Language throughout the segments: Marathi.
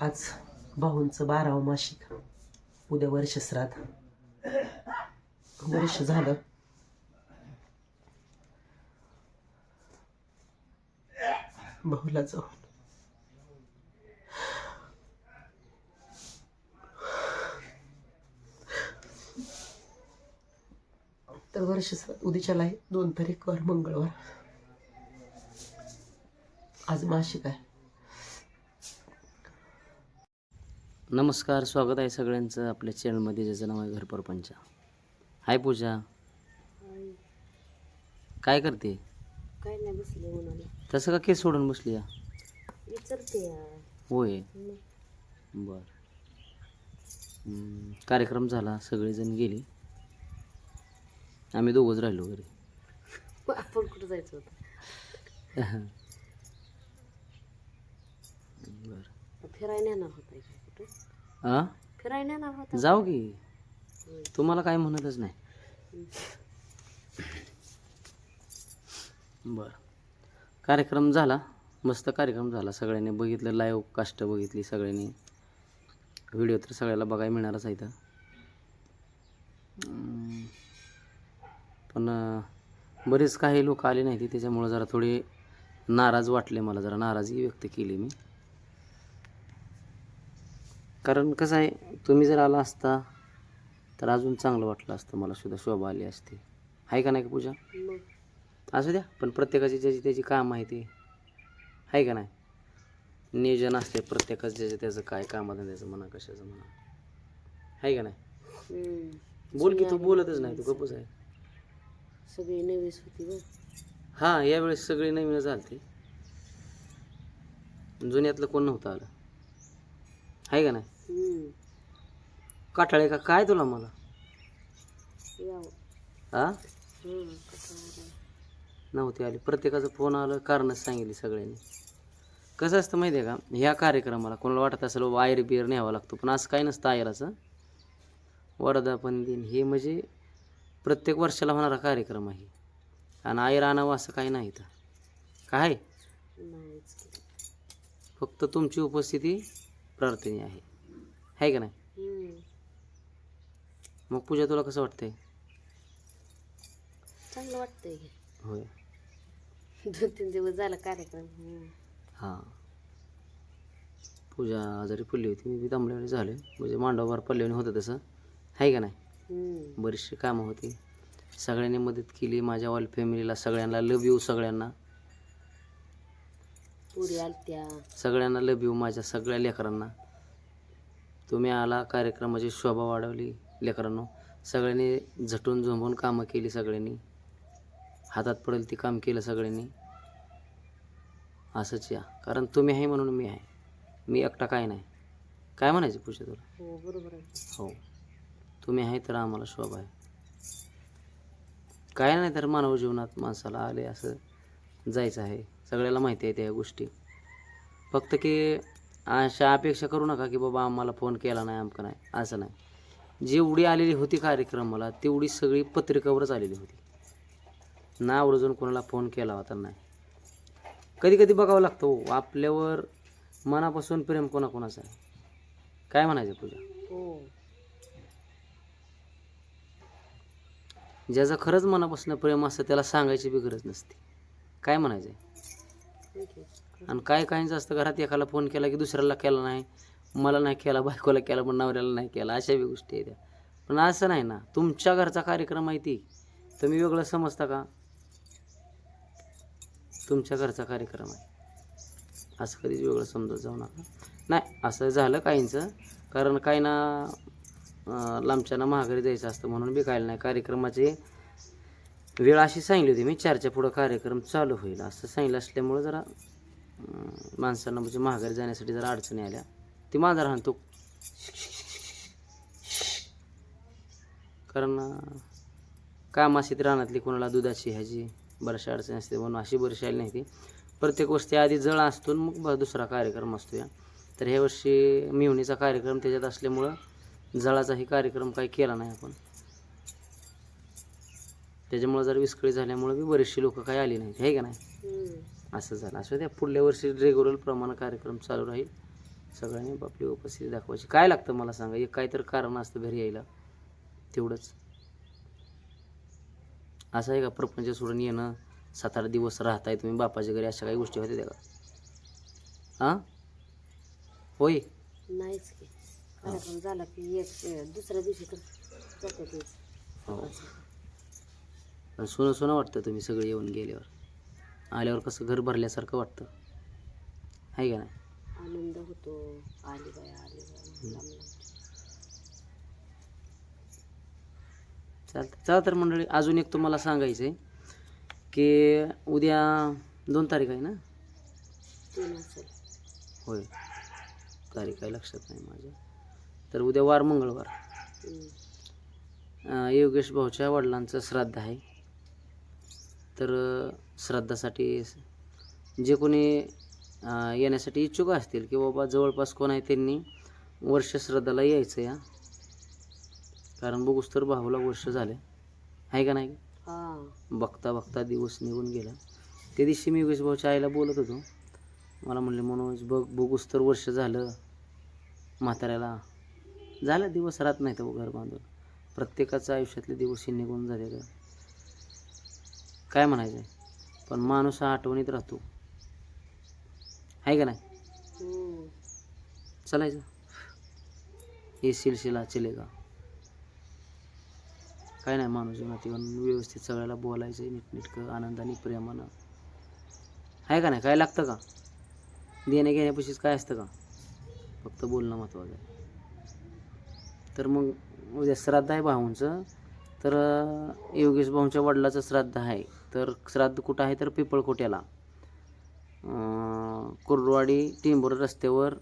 आज भाऊंचं बारावं मासिक. उद्या वर्ष श्राद्ध. वर्ष झालं. भाऊला जाऊन. तर वर्ष उद्याच्याला आहे. दोन तारीख वार मंगळवार. आज मासिक आहे. नमस्कार स्वागत आहे सगळ्यांचं आपल्या चॅनलमध्ये ज्याचं नाव आहे घर परपंच. हाय पूजा. काय करते? काय नाही बसले म्हणाले तसं का केस सोडून बसली या? विचारते होय. बर. हम्म, कार्यक्रम झाला. सगळेजण गेले. आम्ही दोघंच राहिलो घरी. आपण कुठं जायचं होतं? बर. फिरायला नेणार होता फिरायला होता. जाऊ की. तुम्हाला काय म्हणतच नाही. बर. कार्यक्रम झाला. मस्त कार्यक्रम झाला. सगळ्यांनी बघितलं लाईव्ह कास्ट बघितली सगळ्यांनी. व्हिडिओ तर सगळ्याला बघायला मिळणारच आहे इथं. अं, पण बरेच काही लोक आले नाहीत त्याच्यामुळं जरा थोडे नाराज वाटले मला. जरा नाराजी व्यक्त केली मी. कारण कसं आहे तुम्ही जर आला असता तर अजून चांगलं वाटलं असतं. मला सुद्धा शोभा आली असती. आहे का नाही का पूजा? असू द्या पण प्रत्येकाची ज्याची त्याची काम आहे ते. आहे का नाही? नियोजन असते प्रत्येकाचं ज्याचं त्याचं काय कामाचं त्याचं म्हणा कशाचं म्हणा. आहे का नाही. बोल की तू बोलतच नाही तू गप्पच आहे. सगळी नवीस होती हां यावेळेस सगळी नवीन झालती. जुन्यातलं कोण नव्हतं आलं? आहे का नाही. काटाळे का? काय तुला मला? हां? नव्हते आले. प्रत्येकाचं फोन आलं कारणच सांगितली सगळ्यांनी. कसं असतं माहिती आहे का? ह्या कार्यक्रमाला कोणाला वाटत असेल आयर बियर न्यावा लागतो. पण असं काय नसतं आयराचं वरदापन दिन. हे म्हणजे प्रत्येक वर्षाला होणारा कार्यक्रम आहे. आणि आयर आणावं असं काही नाही तर काय. फक्त तुमची उपस्थिती प्रार्थनीय आहे. आहे का नाही. मग पूजा तुला कसं वाटतंय? चांगलं वाटतंय की. होय. दोन तीन दिवस झाला कार्यक्रम. हम्म. हां. पूजा आजारी पडली होती मी बी दमल्याने झाले म्हणजे मांडवावर पडल्याने होतं तसं. आहे का नाही? हम्म. बरीचशी कामं होती. सगळ्यांनी मदत केली माझ्या ऑल फॅमिलीला सगळ्यांना लव यू सगळ्यांना. पुरी आलत्या. सगळ्यांना लव यू माझ्या सगळ्या लेकरांना. तुम्ही आला कार्यक्रमाची शोभा वाढवली लेकरांनो. सगळ्यांनी झटून झोंबून कामं केली सगळ्यांनी. हातात पडेल ती काम केलं सगळ्यांनी. असंच या. कारण तुम्ही आहे म्हणून मी आहे. मी एकटा काय नाही. काय म्हणायचं पूजा तुला? हो बरोबर आहे. हो. तुम्ही आहे तर आम्हाला शोभा आहे. काय नाही तर मानव जीवनात माणसाला आले असं जायचं आहे. सगळ्याला माहिती आहे त्या गोष्टी. फक्त की अशा अपेक्षा करू नका की बाबा आम्हाला फोन केला नाही आमका नाही असं नाही. जेवढी आलेली होती कार्यक्रमाला तेवढी सगळी पत्रिकावरच आलेली होती. ना आवर्जून कोणाला फोन केला होता नाही. कधी कधी बघावं लागतं हो आपल्यावर मनापासून प्रेम कोणाकोणाचं आहे? काय म्हणायचं पूजा? हो. ज्याचं खरंच मनापासून प्रेम असतं त्याला सांगायची बी गरज नसते. काय म्हणायचं. आणि काय काहींचं असतं घरात एकाला फोन केला की दुसऱ्याला केला नाही मला नाही केला बायकोला केला पण नवऱ्याला नाही केला अशा बी गोष्टी आहेत. पण असं नाही ना तुमच्या घरचा कार्यक्रम आहे ती. तुम्ही वेगळं समजता का? तुमच्या घरचा कार्यक्रम आहे. असं कधीच वेगळं समजत जाऊ नका. नाही असं झालं काहींचं कारण काही ना लांबच्यानं महागारी जायचं असतं म्हणून बी काय नाही. कार्यक्रमाची वेळ अशी सांगली होती मी चारच्या पुढं कार्यक्रम चालू होईल असं सांगितलं असल्यामुळं जरा माणसांना म्हणजे माघारी जाण्यासाठी जरा अडचणी आल्या. ती मांजर हाणतो. कारण काम अशी ती रानातली कोणाला दुधाची ह्याची बऱ्याचशा अडचणी असते म्हणून अशी बरीचशी आली नाही ती. प्रत्येक गोष्टी आधी जळ असतो मग ब- दुसरा कार्यक्रम असतो या. तर ह्या वर्षी मिवणीचा कार्यक्रम त्याच्यात असल्यामुळं जळाचाही कार्यक्रम काही केला नाही आपण. त्याच्यामुळं जर विस्कळी झाल्यामुळं बी बरीचशी लोकं काही आली नाहीत. हे का नाही? असं झालं. असं त्या पुढल्या वर्षी रेग्युलर प्रमाणे कार्यक्रम चालू राहील. सगळ्यांनी आपली उपस्थिती दाखवायची. काय लागतं मला सांगा? एक काहीतरी कारण असतं घरी यायला. तेवढंच. असं आहे का? प्रपंच सोडून येणं सात आठ दिवस राहताय तुम्ही बापाच्या घरी अशा काही गोष्टी होत्या त्या का? हां होय. नाहीच की. कार्यक्रम झाला की एक दुसऱ्या दिवशी तर जाते तेच. हो. पण सोनं सोनं वाटतं तुम्ही सगळे येऊन गेल्यावर. आल्यावर कसं घर भरल्यासारखं वाटतं. आहे का नाही? आनंद होतो. आली बाय आली बाय लांब लांब. चालतं चला तर मंडळी अजून एक तुम्हाला सांगायचं आहे की उद्या दोन तारीख आहे ना? तीन असेल. होय. तारीख काय लक्षात नाही माझ्या. तर उद्या वार मंगळवार. हम्म. अं, योगेश भाऊच्या वडिलांचं श्राद्ध आहे. तर अं, श्राद्धासाठी जे कोणी येण्यासाठी इच्छुक असतील की बाबा जवळपास कोण आहे त्यांनी वर्ष श्राद्धाला यायचं या. कारण बघूस तर भाऊला वर्ष झाले. आहे का नाही? हा. बघता बघता दिवस निघून गेला. त्या दिवशी मी योगेश भाऊच्या आईला बोलत होतो. मला म्हणले मनोज बघ बघूस तर वर्ष झालं म्हाताऱ्याला. झालं दिवस राहत नाही तर घर बांधून. प्रत्येकाचं आयुष्यातले दिवस हे निघून झाले का काय म्हणायचं आहे पण माणूस हा आठवणीत राहतो. आहे का नाही? हम्म. चालायचं. हे सिलसिला चलेगा. काय नाही माणूस जीवनात येऊन व्यवस्थित सगळ्याला बोलायचं नीटनीटकं आनंदाने प्रेमानं. आहे का नाही? काय लागतं का? देण्या घेण्यापाशीच काय असतं का? फक्त बोलणं महत्त्वाचं आहे. तर मग उद्या श्राद्ध आहे भाऊंचं तर योगेश भाऊंच्या वडिलाचं श्राद्ध आहे. तर श्राद्ध कुठं आहे तर पिपळकोट्याला. कुर्डवाडी टिंबोर रस्त्यावर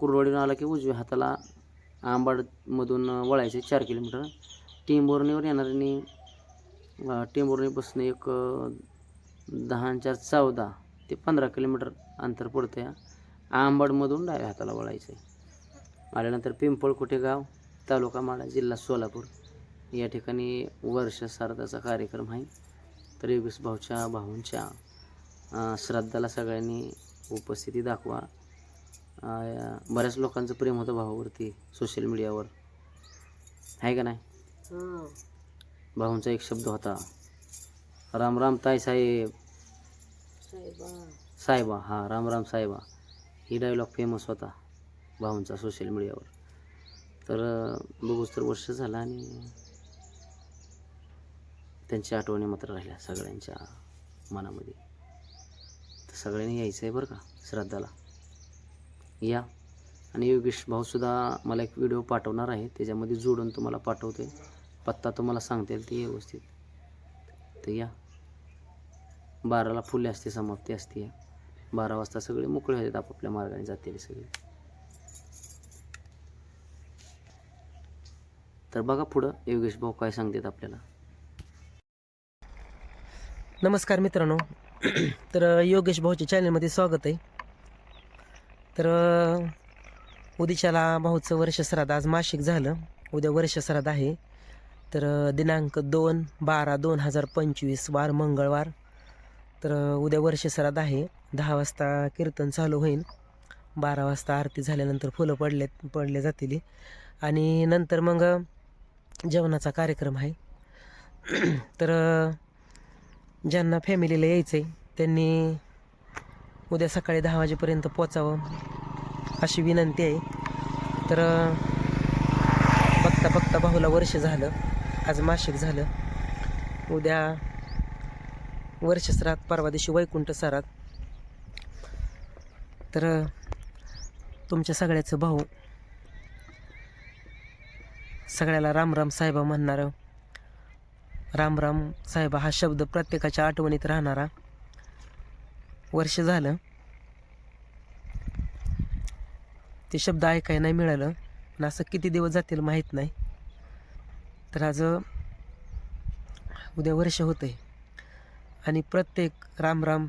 कुर्डवाडीनं आला की उजव्या हाताला आंबाडमधून वळायचे चार किलोमीटर. टिंबोर्णीवर येणाऱ्यांनी अं, एक दहा चार चौदा ते पंधरा किलोमीटर अंतर पडतं या आंबाडमधून डाव्या हाताला वळायचं आहे आल्यानंतर पिंपळकोटे गाव तालुका माडा जिल्हा सोलापूर. या ठिकाणी वर्ष सारदाचा कार्यक्रम आहे. तर योगेश भाऊच्या भाऊंच्या श्राद्धाला सगळ्यांनी उपस्थिती दाखवा. बऱ्याच लोकांचं प्रेम होतं भावावरती सोशल मीडियावर आहे का नाही? भाऊंचा एक शब्द होता. राम राम ताई साहेब. साहेबा. साहेबा हा राम राम साहेबा. ही डायलॉग फेमस होता भाऊंचा सोशल मीडियावर तर बघूच तर वर्ष झालं आणि त्यांच्या आठवणी मात्र राहिल्या सगळ्यांच्या मनामध्ये. तर सगळ्यांनी यायचं आहे बरं का श्राद्धाला. या. आणि योगेश भाऊसुद्धा मला एक व्हिडिओ पाठवणार आहे. त्याच्यामध्ये जोडून तुम्हाला पाठवते. पत्ता तुम्हाला सांगता येईल ते व्यवस्थित. तर या. बाराला फुले असते समाप्ती असते या. बारा वाजता सगळे मोकळे होतात आपापल्या मार्गाने जातील सगळे. तर बघा पुढं योगेश भाऊ काय सांगतात आपल्याला. नमस्कार मित्रांनो. तर योगेश भाऊच्या चॅनलमध्ये स्वागत आहे. तर अ, उद्याच्याला भाऊचं वर्षश्राद्ध आज मासिक झालं. उद्या वर्षश्राद्ध आहे. तर दिनांक दोन बारा दोन हजार पंचवीस वार मंगळवार. तर उद्या वर्षश्राद्ध आहे. दहा वाजता कीर्तन चालू होईल. बारा वाजता आरती झाल्यानंतर फुलं पडले पडले जातील. आणि नंतर मग जेवणाचा कार्यक्रम आहे. तर ज्यांना फॅमिलीला यायचं आहे त्यांनी उद्या सकाळी दहा वाजेपर्यंत पोचावं अशी विनंती आहे. तर बघता बघता भाऊला वर्ष झालं आज मासिक झालं. उद्या वर्षसरात परवा दिवशी वैकुंठ सरात तर तुमच्या सगळ्याचं भाऊ सगळ्याला राम राम साहेबा म्हणणारं. राम राम साहेबा हा शब्द प्रत्येकाच्या आठवणीत राहणारा वर्ष झालं. ते शब्द ऐकाय नाही मिळालं पण असं किती दिवस जातील माहीत नाही. तर आज उद्या वर्ष होते आणि प्रत्येक राम राम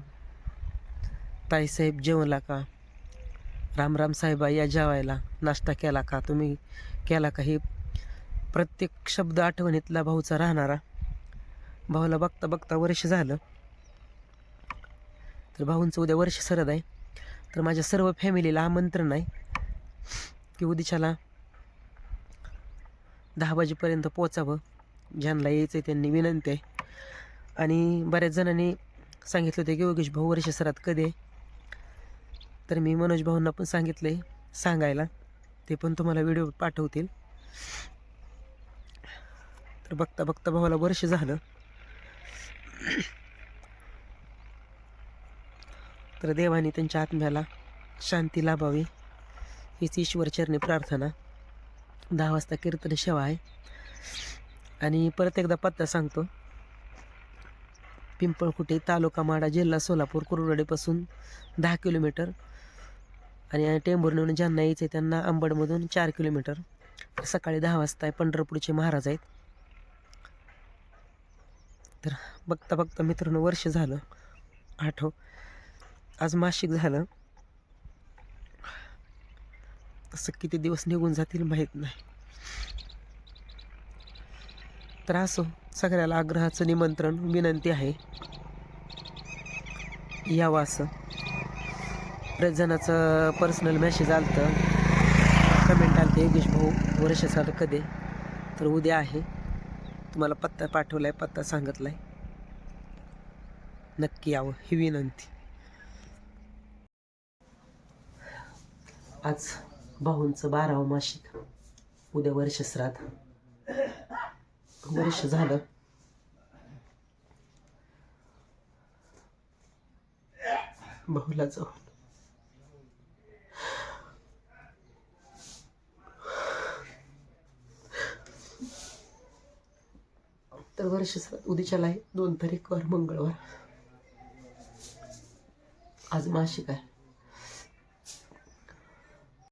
ताईसाहेब जेवला का? राम राम साहेबा या जेवायला नाश्ता केला का? तुम्ही केला का? हे प्रत्येक शब्द आठवणीतला भाऊचा राहणारा भाऊला बघता बघता वर्ष झालं. तर भाऊंचं उद्या वर्ष सरद आहे. तर माझ्या सर्व फॅमिलीला आमंत्रण आहे की उद्याच्याला दहा वाजेपर्यंत पोचावं. ज्यांना यायचं आहे त्यांनी विनंती आहे. आणि बऱ्याच जणांनी सांगितलं होतं की योगेश भाऊ वर्ष सरात कधी आहे? तर मी मनोज भाऊंना पण सांगितलं आहे सांगायला. ते पण तुम्हाला व्हिडिओ पाठवतील. तर बघता बघता भावाला वर्ष झालं. तर देवाने त्यांच्या आत्म्याला शांती लाभावी हीच ईश्वरचरणी प्रार्थना. दहा वाजता कीर्तन सेवा आहे. आणि परत एकदा पत्ता सांगतो. पिंपळकुटे तालुका माडा जिल्हा सोलापूर कुरुडवाडीपासून दहा किलोमीटर. आणि टेंभुर्णीहून ज्यांना यायचं आहे त्यांना अंबडमधून चार किलोमीटर. सकाळी दहा वाजता आहे पंढरपूरचे महाराज आहेत. तर बघता बघता मित्रांनो वर्ष झालं. आठव. आज मासिक झालं. तसं किती दिवस निघून जातील माहीत नाही. तर असो सगळ्याला आग्रहाचं निमंत्रण विनंती आहे. यावं असं. बऱ्याच जणाचं पर्सनल मेसेज आलतं. कमेंट आलतं योगेश भाऊ वर्ष झालं कधी? तर उद्या आहे. तुम्हाला पत्ता पाठवलाय पत्ता सांगितलाय. नक्की यावं ही विनंती. आज भाऊंचं बारावं मासिक. उद्या वर्ष श्राद्ध. वर्ष झालं. भाऊला जाऊ तर वर्ष उद्याच्याला आहे. दोन तारीख वार मंगळवार. आज मासिक आहे.